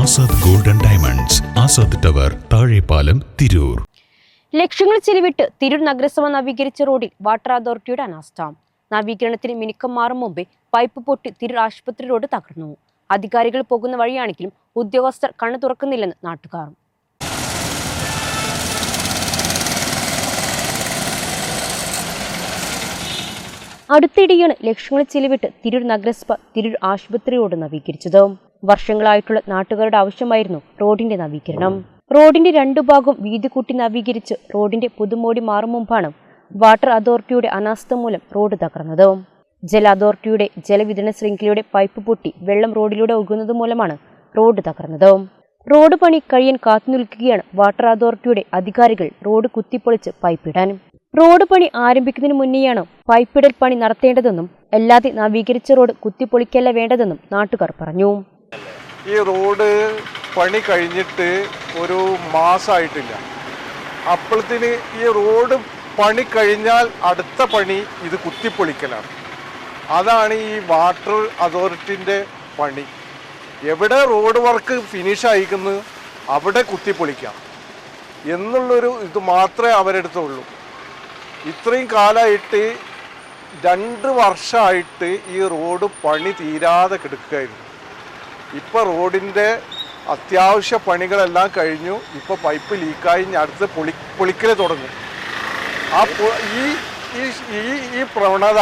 Azad golden diamonds Azad tower Thazhepalam Tirur. ലക്ഷങ്ങൾ ചെലവിട്ട് തിരൂർ നഗരസഭ നവീകരിച്ച റോഡിൽ വാട്ടർ അതോറിറ്റിയുടെ അനാസ്ഥ. നവീകരണത്തിന് മിനുക്കം മാറും മുമ്പേ പൈപ്പ് പൊട്ടി തിരൂർ ആശുപത്രി റോഡ് തകർന്നു. അധികാരികൾ പോകുന്ന വഴിയാണെങ്കിലും ഉദ്യോഗസ്ഥർ കണ്ണു തുറക്കുന്നില്ലെന്ന് നാട്ടുകാർ. അടുത്തിടെയാണ് ലക്ഷങ്ങൾ ചെലവിട്ട് തിരൂർ നഗരസഭ തിരൂർ ആശുപത്രിയോട് നവീകരിച്ചത്. വർഷങ്ങളായിട്ടുള്ള നാട്ടുകാരുടെ ആവശ്യമായിരുന്നു റോഡിന്റെ നവീകരണം. റോഡിന്റെ രണ്ടു ഭാഗവും വീതി കൂട്ടി നവീകരിച്ച് റോഡിന്റെ പുതുമോടി മാറും മുമ്പാണ് വാട്ടർ അതോറിറ്റിയുടെ അനാസ്ഥ മൂലം റോഡ് തകർന്നത്. ജല അതോറിറ്റിയുടെ ജലവിതരണ ശൃംഖലയുടെ പൈപ്പ് പൊട്ടി വെള്ളം റോഡിലൂടെ ഒഴുകുന്നത് മൂലമാണ് റോഡ് തകർന്നത്. റോഡ് പണി കഴിയാൻ കാത്തുനിൽക്കുകയാണ് വാട്ടർ അതോറിറ്റിയുടെ അധികാരികൾ റോഡ് കുത്തിപ്പൊളിച്ച് പൈപ്പിടാൻ. റോഡ് പണി ആരംഭിക്കുന്നതിന് മുന്നേയാണ് പൈപ്പിടൽ പണി നടത്തേണ്ടതെന്നും അല്ലാതെ നവീകരിച്ച റോഡ് കുത്തിപ്പൊളിക്കല്ല വേണ്ടതെന്നും നാട്ടുകാർ പറഞ്ഞു. ഈ റോഡ് പണി കഴിഞ്ഞിട്ട് ഒരു മാസമായിട്ടില്ല അപ്പോഴത്തിന് ഈ റോഡ് പണി കഴിഞ്ഞാൽ അടുത്ത പണി ഇത് കുത്തിപ്പൊളിക്കലാണ്. അതാണ് ഈ വാട്ടർ അതോറിറ്റിന്റെ പണി. എവിടെ റോഡ് വർക്ക് ഫിനിഷ് ആയിക്കുന്നു അവിടെ കുത്തിപ്പൊളിക്കാം. എന്നുള്ളൊരു ഇത് മാത്രമേ അവരെടുത്തുള്ളൂ. ഇത്രയും കാലമായിട്ട് രണ്ട് വർഷമായിട്ട് ഈ റോഡ് പണി തീരാതെ കിടക്കുകയായിരുന്നു. ഇപ്പോൾ റോഡിന്റെ അത്യാവശ്യ പണികളെല്ലാം കഴിഞ്ഞു. ഇപ്പോൾ പൈപ്പ് ലീക്കായി അടുത്ത് പൊളി പൊളിക്കൽ തുടങ്ങും. ആ ഈ ഈ ഈ പ്രവണത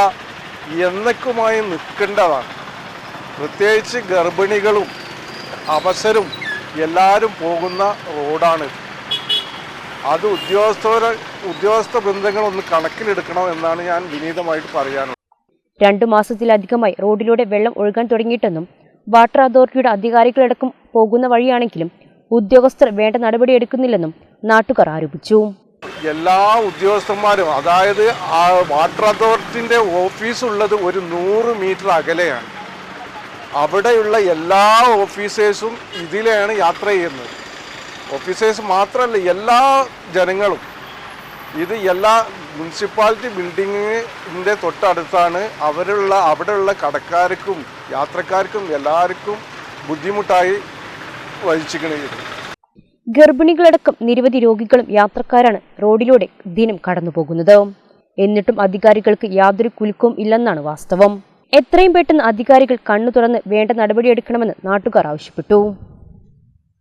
എന്നേക്കുമായി നിൽക്കേണ്ടതാണ്. പ്രത്യേകിച്ച് ഗർഭിണികളും അവസരും എല്ലാവരും പോകുന്ന റോഡാണ് അത് ഉദ്യോഗസ്ഥരെ ഉദ്യോഗസ്ഥ ബന്ധങ്ങളൊന്ന് കണക്കിലെടുക്കണം എന്നാണ് ഞാൻ വിനീതമായിട്ട് പറയാനുള്ളത്. രണ്ടു മാസത്തിലധികമായി റോഡിലൂടെ വെള്ളം ഒഴുകാൻ തുടങ്ങിയിട്ടെന്നും വാട്ടർ അതോറിറ്റിയുടെ അധികാരികളടക്കം പോകുന്ന വഴിയാണെങ്കിലും ഉദ്യോഗസ്ഥർ വേണ്ട നടപടി എടുക്കുന്നില്ലെന്നും നാട്ടുകാർ ആരോപിച്ചു. എല്ലാ ഉദ്യോഗസ്ഥന്മാരും അതായത് ആ വാട്ടർ അതോറിറ്റിന്റെ ഓഫീസ് ഉള്ളത് ഒരു നൂറ് മീറ്റർ അകലെയാണ്. അവിടെയുള്ള എല്ലാ ഓഫീസേഴ്സും ഇതിലെയാണ് യാത്ര ചെയ്യുന്നത്. ഓഫീസേഴ്സ് മാത്രമല്ല എല്ലാ ജനങ്ങളും ഇത് എല്ലാ മുനിസിപ്പാലിറ്റി ബിൽഡിങ്ങിന്റെ തൊട്ടടുത്താണ് അവരുള്ള അവിടെയുള്ള കടക്കാർക്കും യാത്രക്കാർക്കും എല്ലാവർക്കും ബുദ്ധിമുട്ടായി വഹിച്ചിരിക്കുന്നത്. ഗർഭിണികളടക്കം നിരവധി രോഗികളും യാത്രക്കാരാണ് റോഡിലൂടെ ദിനം കടന്നുപോകുന്നത്. എന്നിട്ടും അധികാരികൾക്ക് യാതൊരു കുലുക്കവും ഇല്ലെന്നാണ് വാസ്തവം. എത്രയും പെട്ടെന്ന് അധികാരികൾ കണ്ണു തുറന്ന് വേണ്ട നടപടിയെടുക്കണമെന്ന് നാട്ടുകാർ ആവശ്യപ്പെട്ടു.